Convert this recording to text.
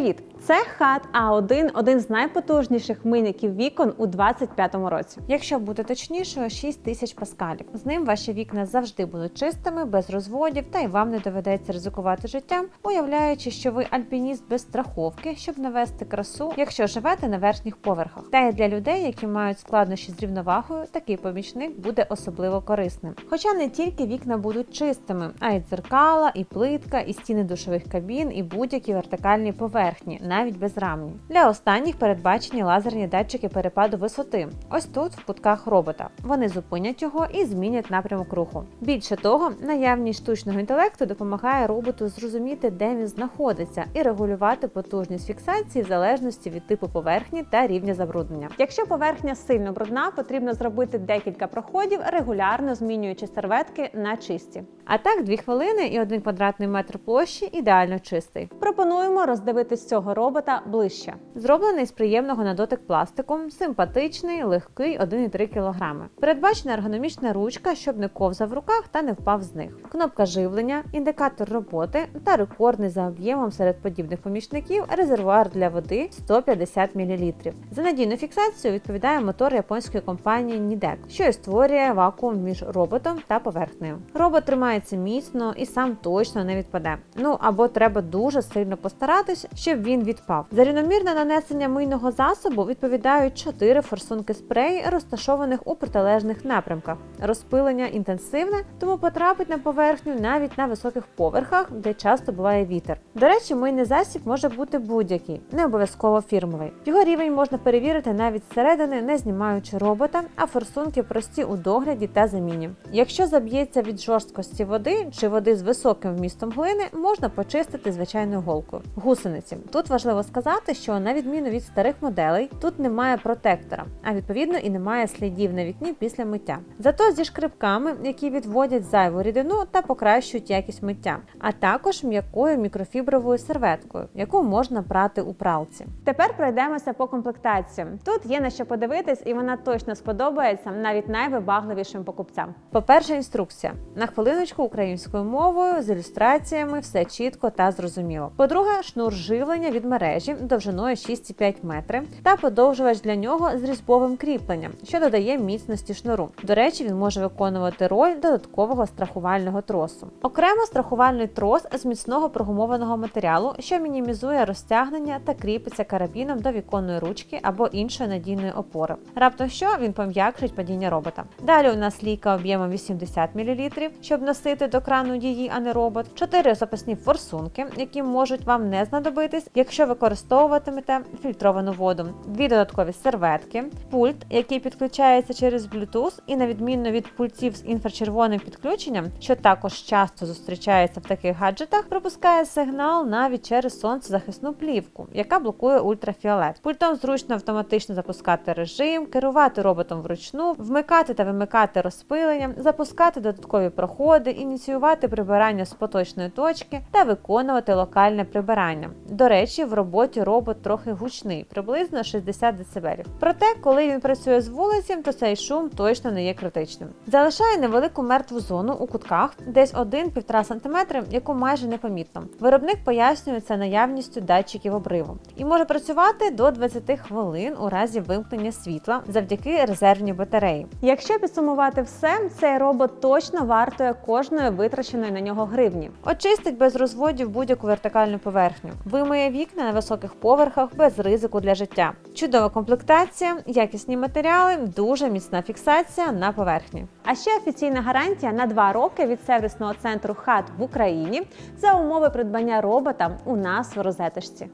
Привіт! Це хат А1, один з найпотужніших мийників вікон у 2025 році. Якщо бути точнішою, 6 тисяч паскалів. З ним ваші вікна завжди будуть чистими, без розводів, та й вам не доведеться ризикувати життям, уявляючи, що ви альпініст без страховки, щоб навести красу, якщо живете на верхніх поверхах. Та й для людей, які мають складнощі з рівновагою, такий помічник буде особливо корисним. Хоча не тільки вікна будуть чистими, а й дзеркала, і плитка, і стіни душових кабін, і будь-які вертикальні поверхні, навіть безрамні. Для останніх передбачені лазерні датчики перепаду висоти. Ось тут, в кутках робота. Вони зупинять його і змінять напрямок руху. Більше того, наявність штучного інтелекту допомагає роботу зрозуміти, де він знаходиться, і регулювати потужність фіксації в залежності від типу поверхні та рівня забруднення. Якщо поверхня сильно брудна, потрібно зробити декілька проходів, регулярно змінюючи серветки на чисті. А так, дві хвилини і один квадратний метр площі ідеально чистий. Пропонуємо роздивитись цього робота ближче. Зроблений з приємного на дотик пластику, симпатичний, легкий 1,3 кг. Передбачена ергономічна ручка, щоб не ковзав в руках та не впав з них. Кнопка живлення, індикатор роботи та рекордний за об'ємом серед подібних помічників резервуар для води 150 мл. За надійну фіксацію відповідає мотор японської компанії Nidec, що і створює вакуум між роботом та поверхнею. Робот тримається міцно і сам точно не відпаде. Ну або треба дуже сильно постаратись, щоб він відпав. За рівномірне нанесення мийного засобу відповідають 4 форсунки спрей, розташованих у протилежних напрямках. Розпилення інтенсивне, тому потрапить на поверхню навіть на високих поверхах, де часто буває вітер. До речі, мийний засіб може бути будь-який, не обов'язково фірмовий. Його рівень можна перевірити навіть зсередини, не знімаючи робота, а форсунки прості у догляді та заміні. Якщо заб'ється від жорсткості води чи води з високим вмістом глини, можна почистити звичайною голкою. Гусениці. Тут важливо сказати, що на відміну від старих моделей, тут немає протектора, а відповідно і немає слідів на вікні після миття. Зато зі шкрибками, які відводять зайву рідину та покращують якість миття, а також м'якою мікрофібровою серветкою, яку можна прати у пралці. Тепер пройдемося по комплектаціям. Тут є на що подивитись, і вона точно сподобається навіть найвибагливішим покупцям. По-перше, інструкція на хвилиночку українською мовою з ілюстраціями, все чітко та зрозуміло. По-друге, шнур живлення від мережі довжиною 6,5 метри та подовжувач для нього з різьбовим кріпленням, що додає міцності шнуру. До речі, він може виконувати роль додаткового страхувального тросу. Окремо страхувальний трос з міцного прогумованого матеріалу, що мінімізує розтягнення та кріпиться карабіном до віконної ручки або іншої надійної опори. Раптом що він пом'якшить падіння робота. Далі у нас лійка об'ємом 80 мл, щоб носити до крану її, а не робот. Чотири запасні форсунки, які можуть вам не знадобитись, якщо використовуватимете фільтровану воду. Дві додаткові серветки, пульт, який підключається через Bluetooth, і на відміну від пультів з інфрачервоним підключенням, що також часто зустрічається в таких гаджетах, пропускає сигнал навіть через сонцезахисну плівку, яка блокує ультрафіолет. Пультом зручно автоматично запускати режим, керувати роботом вручну, вмикати та вимикати розпилення, запускати додаткові проходи, ініціювати прибирання з поточної точки та виконувати локальне прибирання. До речі, в роботі робот трохи гучний, приблизно 60 дБ. Проте, коли він працює з вулиці, то цей шум точно не є критичним. Залишає невелику мертву зону у кутках, десь 1-1,5 см, яку майже непомітно. Виробник пояснює це наявністю датчиків обриву і може працювати до 20 хвилин у разі вимкнення світла завдяки резервній батареї. Якщо підсумувати все, цей робот точно вартує кожної витраченої на нього гривні. Очистить без розводів будь-яку вертикальну поверхню, вимиє вікна на високих поверхах без ризику для життя. Чудова комплектація, якісні матеріали, дуже міцна фіксація на поверхні. А ще офіційна гарантія на 2 роки від сервісного центру ХАТ в Україні за умови придбання робота у нас в розеточці.